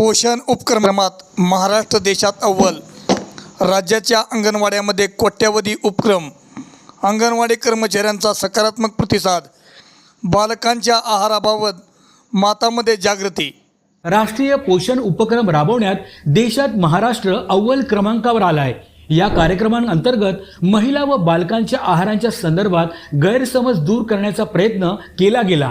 पोषण उपक्रमात महाराष्ट्र देशात अव्वल. राज्याच्या अंगणवाड्यामध्ये कोट्यावधी उपक्रम. अंगणवाडी कर्मचाऱ्यांचा सकारात्मक प्रतिसाद. बालकांच्या आहाराबाबत मातामध्ये जागृती. राष्ट्रीय पोषण उपक्रम राबवण्यात देशात महाराष्ट्र अव्वल क्रमांकावर आलाय. या कार्यक्रमांअंतर्गत महिला व बालकांच्या आहारांच्या संदर्भात गैरसमज दूर करण्याचा प्रयत्न केला गेला.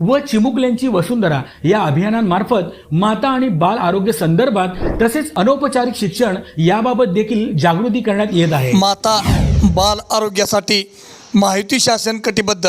व चिमुकल्यांची वसुंधरा या अभियानांमार्फत माता आणि बाल आरोग्य संदर्भात तसेच अनौपचारिक शिक्षण याबाबत देखील जागृती करण्यात येत आहे. माता बाल आरोग्यासाठी माहिती शासन कटिबद्ध.